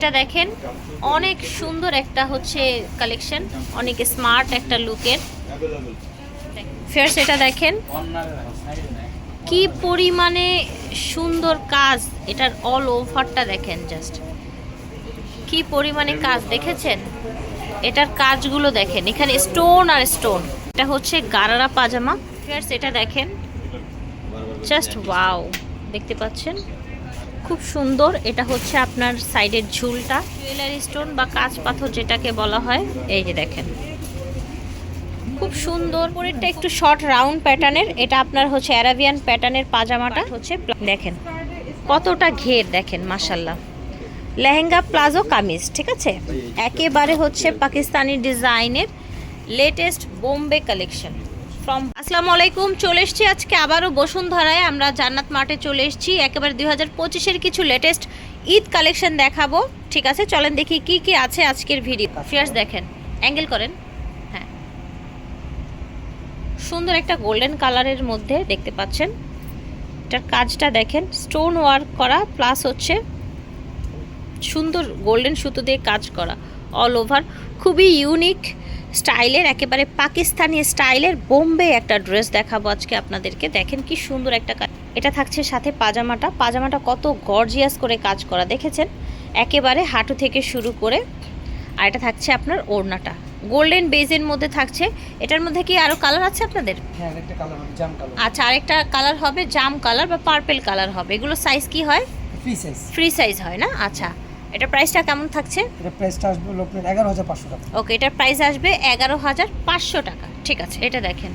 এটা দেখেন, অনেক সুন্দর একটা হচ্ছে কালেকশন অনেক স্মার্ট একটা লুকের ফেয়ার্স সেটা দেখেন, কি পরিমাণে সুন্দর কাজ, এটার অল ওভারটা দেখেন জাস্ট কি পরিমাণে কাজ, দেখেছেন? এটার কাজগুলো দেখেন, এখানে স্টোন আর স্টোন এটা হচ্ছে গারারা পাজামা। ফেয়ার্স সেটা দেখেন জাস্ট ওয়াও দেখতে পাচ্ছেন? খুব সুন্দর। এটা হচ্ছে আপনার সাইডের ঝুলটা। জুয়েলারি স্টোন বা কাঁচ পাথর যেটাকে বলা হয়। এই যে দেখেন। খুব সুন্দর। পরেরটা একটু শর্ট রাউন্ড প্যাটার্নের এটা আপনার হচ্ছে অ্যারাবিয়ান প্যাটার্নের পাজামাটা। হচ্ছে দেখেন। কতটা ঘের দেখেন মাসাল্লাহ লেহেঙ্গা প্লাজো কামিজ, ঠিক আছে? একেবারে হচ্ছে পাকিস্তানি ডিজাইনের লেটেস্ট বোম্বে কালেকশন ফ্রম আসসালামু আলাইকুম, চলে এসেছি আজকে আবারও বসুন্ধরায়। আমরা জান্নাত মাঠে চলে এসেছি। একেবারে দুই হাজার পঁচিশের কিছু লেটেস্ট ঈদ কালেকশন দেখাবো। ঠিক আছে, চলেন দেখি কি কি আছে আজকের ভিডিও ফিয়ার্স দেখেন অ্যাঙ্গেল করেন। হ্যাঁ। সুন্দর একটা গোল্ডেন কালারের মধ্যে দেখতে পাচ্ছেন। এটার কাজটা দেখেন স্টোন ওয়ার্ক করা প্লাস হচ্ছে সুন্দর গোল্ডেন সুতো দিয়ে কাজ করা অল ওভার খুবই ইউনিক স্টাইলের একেবারে পাকিস্তানি স্টাইলের বোম্বে একটা ড্রেস দেখাবো আজকে আপনাদেরকে। দেখেন কি সুন্দর একটা কাজ এটা থাকছে সাথে পাজামাটা। পাজামাটা কত গর্জিয়াস করে কাজ করা দেখেছেন? একেবারে হাঁটু থেকে শুরু করে। আর এটা থাকছে আপনার ওড়নাটা। গোল্ডেন বেজের মধ্যে থাকছে। এটার মধ্যে কি আরও কালার আছে আপনাদের? হ্যাঁ আচ্ছা আরেকটা কালার হবে জাম কালার বা পার্পেল কালার হবে। এগুলো সাইজ কি হয়? ফ্রি সাইজ ফ্রি সাইজ হয় না? আচ্ছা। এটা প্রাইসটা কেমন থাকছে? এটা প্রাইসটা আসবে আপনার এগারো হাজার পাঁচশো টাকা। ওকে এটার প্রাইস আসবে এগারো হাজার পাঁচশো টাকা। ঠিক আছে এটা দেখেন।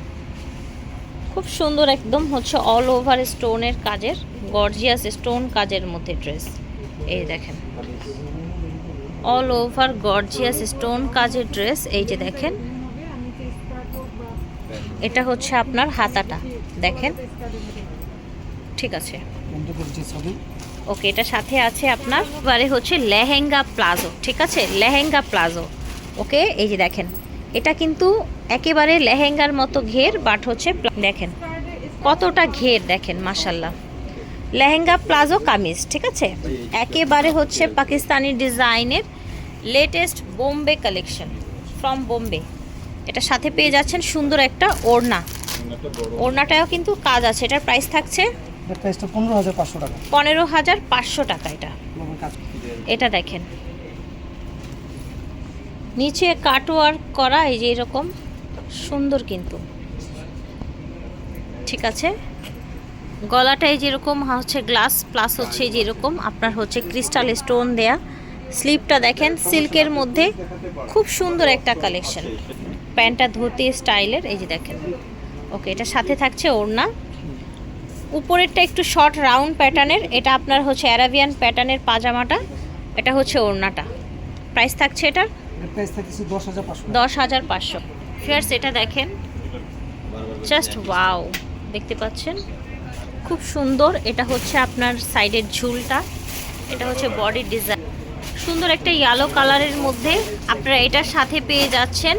খুব সুন্দর একদম হচ্ছে অল ওভার স্টোনের কাজের গর্জিয়াস স্টোন কাজের মধ্যে ড্রেস এই দেখেন। অল ওভার গর্জিয়াস স্টোন কাজের ড্রেস এই যে দেখেন। এটা হচ্ছে আপনার হাতাটা দেখেন। ঠিক আছে। ওকে, এটা সাথে আছে আপনার। বারে হচ্ছে লেহেঙ্গা প্লাজো, ঠিক আছে? লেহেঙ্গা প্লাজো। ওকে, এই যে দেখেন, এটা কিন্তু একেবারে লেহেঙ্গার মতো ঘের বাট হচ্ছে দেখেন, কতটা ঘের দেখেন মাসাল্লাহ লেহেঙ্গা প্লাজো কামিজ, ঠিক আছে? একেবারে হচ্ছে পাকিস্তানি ডিজাইনের latest Bombay collection from Bombay. এটা সাথে পেয়ে যাচ্ছেন সুন্দর একটা ওড়না। ওড়নাটাও কিন্তু কাজ আছে, এটার প্রাইস থাকছে এটা প্রাইসটা পনেরো হাজার পাঁচশো টাকা। পনেরো হাজার পাঁচশো টাকা এটা। এটা দেখেন। নিচে কাটওয়ার্ক করা এই যে এরকম সুন্দর কিন্তু। ঠিক আছে? গলাটা এই যেরকম হচ্ছে গ্লাস প্লাস হচ্ছে যেরকম আপনার হচ্ছে ক্রিস্টাল স্টোন দেয়া। স্লিপটা দেখেন সিল্কের মধ্যে খুব সুন্দর একটা কালেকশন প্যান্টটা ধুতি স্টাইলের এই যে দেখেন। ওকে এটা সাথে থাকছে ওড়না। উপরেরটা একটু শর্ট রাউন্ড প্যাটার্নের এটা আপনার হচ্ছে অ্যারাবিয়ান প্যাটার্নের পাজামাটা এটা হচ্ছে ওড়নাটা। প্রাইস থাকছে এটার? এটা দশ হাজার পাঁচশো। দশ হাজার পাঁচশো। ফিয়ার্স এটা দেখেন। জাস্ট ওয়াও দেখতে পাচ্ছেন? খুব সুন্দর এটা হচ্ছে আপনার সাইডের ঝুলটা। এটা হচ্ছে বডি ডিজাইন সুন্দর একটা ইয়েলো কালারের মধ্যে আপনারা এটার সাথে পেয়ে যাচ্ছেন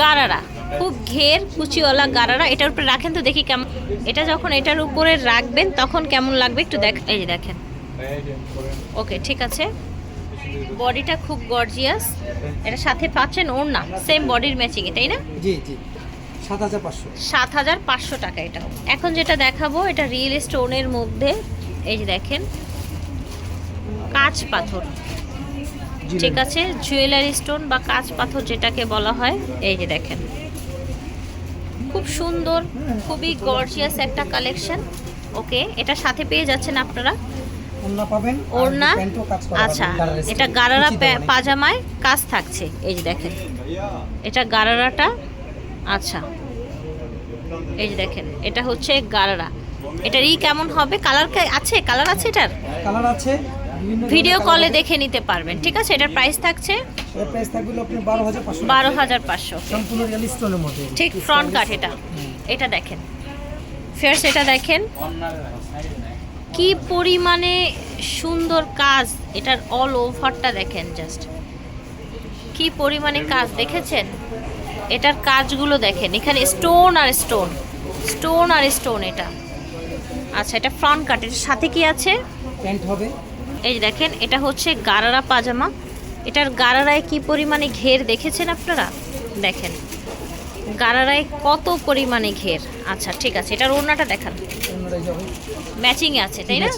গারারা। খুব ঘের কুচিওয়ালা গারারা এটার উপরে রাখেন তো দেখি কেমন এটা যখন এটার উপরে রাখবেন তখন কেমন লাগবে একটু দেখ এই যে দেখেন। ওকে ঠিক আছে। বডিটা খুব গর্জিয়াস এটা সাথে পাচ্ছেন ওর না সেম বডির ম্যাচিংয়ে তাই না? জি জি। সাত হাজার পাঁচশো। টাকা এটা এখন যেটা দেখাবো এটা রিয়েল স্টোনের মধ্যে এই যে দেখেন। কাঁচ পাথর। ঠিক আছে? জুয়েলারি স্টোন বা কাঁচ পাথর যেটাকে বলা হয় এই যে দেখেন। খুব সুন্দর খুবই গর্জিয়াস একটা কালেকশন ওকে এটা সাথে পেয়ে যাচ্ছেন আপনারা। ওড়না আচ্ছা এটা গারারা। পাজামায় কাজ থাকছে এই যে দেখেন। এটা গারারাটা আচ্ছা। এই যে দেখেন এটা হচ্ছে গারারা। এটার ই কেমন হবে? কালার আছে? কালার আছে এটার? কালার আছে। ভিডিও কলে দেখে নিতে পারবেন ঠিক আছে? এটার প্রাইস থাকছে বারো হাজার পাঁচশো। ঠিক ফ্রন্ট কাট এটা। এটা দেখেন। ফেয়ার্স এটা দেখেন। কি পরিমাণে সুন্দর কাজ এটার অল ওভারটা দেখেন জাস্ট কি পরিমাণে কাজ দেখেছেন? এটার কাজগুলো দেখেন। এখানে স্টোন আর স্টোন স্টোন আর স্টোন এটা। আচ্ছা এটা ফ্রন্ট কাট এটার সাথে কি আছে? প্যান্ট হবে। এই দেখেন এটা হচ্ছে গারারা পাজামা। এটার গারারায় কি পরিমাণে ঘের দেখেছেন আপনারা? দেখেন গারারায় কত পরিমাণে ঘের। আচ্ছা ঠিক আছে এটার ওড়নাটা দেখান। অন্যরাই যাবে ম্যাচিং আছে তাই না।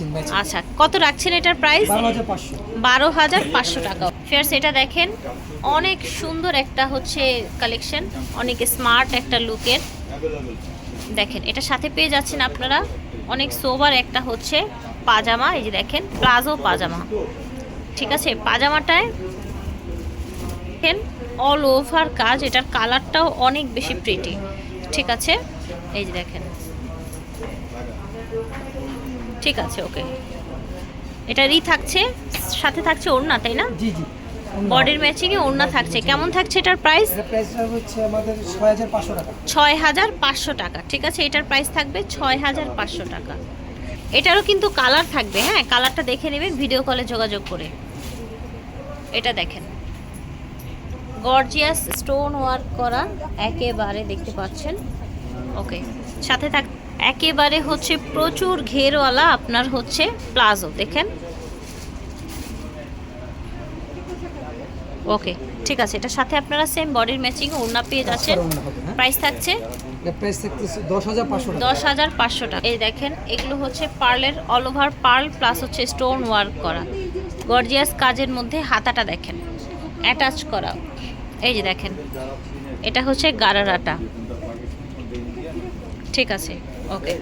আচ্ছা কত রাখছেন এটার প্রাইস বারো হাজার পাঁচশো। টাকা। ফেয়ার্স এটা দেখেন অনেক সুন্দর একটা হচ্ছে কালেকশন অনেক স্মার্ট একটা লুকের দেখেন এটা সাথে পেয়ে যাচ্ছেন আপনারা অনেক সোবার একটা হচ্ছে পাজামা এই যে দেখেন প্লাজো পাজামা। ঠিক আছে? পাজামাটায় দেখেন অল ওভার কাজ এটার কালারটাও অনেক বেশি প্রিটি ঠিক আছে? এই যে দেখেন। ঠিক আছে ওকে এটারই থাকছে সাথে থাকছে ওড়না তাই না? জি জি। বডির ম্যাচিংয়ে ওড়না থাকছে। কেমন থাকছে এটার প্রাইস প্রাইসটা হচ্ছে আমাদের ছয় হাজার পাঁচশো টাকা। ছয় হাজার পাঁচশো টাকা। ঠিক আছে? এটার প্রাইস থাকবে ছয় হাজার পাঁচশো টাকা। এটারও কিন্তু কালার থাকবে হ্যাঁ? কালারটা দেখে নেবেন ভিডিও কলে যোগাযোগ করে। এটা দেখেন। গর্জিয়াস স্টোন ওয়ার্ক করা একেবারে দেখতে পাচ্ছেন। ওকে সাথে থাক একেবারে হচ্ছে প্রচুর ঘেরওয়ালা আপনার হচ্ছে প্লাজো দেখেন। ওকে ঠিক আছে এটার সাথে আপনারা সেম বডির ম্যাচিং ওড়না পেয়ে যাচ্ছেন। অন্য হ্যাঁ। প্রাইস থাকছে প্রাইস থাকতেছে দশ হাজার পাঁচশো টাকা। দশ হাজার পাঁচশো টাকা। এই দেখেন এগুলো হচ্ছে পার্লের অল ওভার পার্ল প্লাস হচ্ছে স্টোন ওয়ার্ক করা। গর্জিয়াস কাজের মধ্যে হাতাটা দেখেন অ্যাটাচ করা। এই যে দেখেন এটা হচ্ছে গারারাটা। ঠিক আছে ওকে।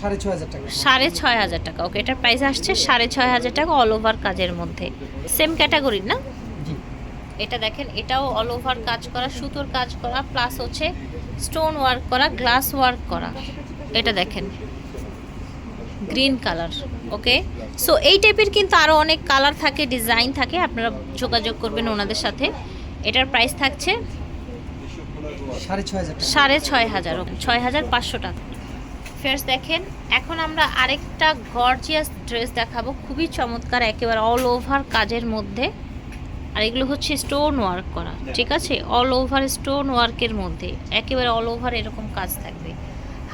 সাড়ে ছয় হাজার টাকা। সাড়ে ছয় হাজার টাকা ওকে। এটার প্রাইস আসছে সাড়ে ছয় হাজার টাকা অল ওভার কাজের মধ্যে। সেম ক্যাটাগরির না? এটা দেখেন এটাও অল ওভার কাজ করা সুতোর কাজ করা প্লাস হচ্ছে স্টোন ওয়ার্ক করা গ্লাস ওয়ার্ক করা। এটা দেখেন গ্রিন কালার ওকে সো এই টাইপের কিন্তু আরও অনেক কালার থাকে ডিজাইন থাকে আপনারা যোগাযোগ করবেন ওনাদের সাথে। এটার প্রাইস থাকছে সাড়ে ছয় হাজার ছয় হাজার পাঁচশো টাকা। ফেয়ার্স দেখেন এখন আমরা আরেকটা গর্জিয়াস ড্রেস দেখাবো খুবই চমৎকার একেবারে অল ওভার কাজের মধ্যে। আর এগুলো হচ্ছে স্টোন ওয়ার্ক করা ঠিক আছে? অল ওভার স্টোন ওয়ার্কের মধ্যে একেবারে অল ওভার এরকম কাজ থাকবে।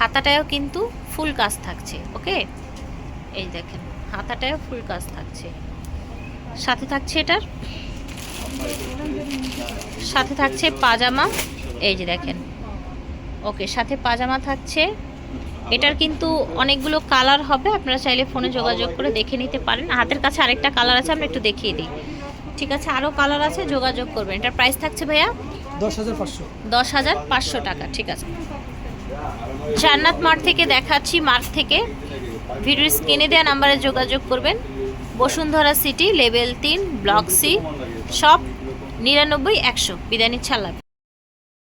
হাতাটায়ও কিন্তু ফুল কাজ থাকছে ওকে এই দেখেন হাতাটায়ও ফুল কাজ থাকছে। সাথে থাকছে এটার? সাথে থাকছে পাজামা এই যে দেখেন। ওকে সাথে পাজামা থাকছে। এটার কিন্তু অনেকগুলো কালার হবে আপনারা চাইলে ফোনে যোগাযোগ করে দেখে নিতে পারেন। হাতের কাছে আরেকটা কালার আছে আমরা একটু দেখিয়ে দিই। ঠিক আছে আরও কালার আছে যোগাযোগ করবেন। এটার প্রাইস থাকছে ভাইয়া? দশ হাজার পাঁচশো। দশ হাজার পাঁচশো টাকা ঠিক আছে। জান্নাত মার্ট থেকে দেখাচ্ছি মার্ট থেকে। ভিডিও স্ক্রিনে দেওয়া নাম্বারে যোগাযোগ করবেন। বসুন্ধরা সিটি লেভেল তিন ব্লক সি সব নিরানব্বই একশো। বিদায় নিচ্ছে।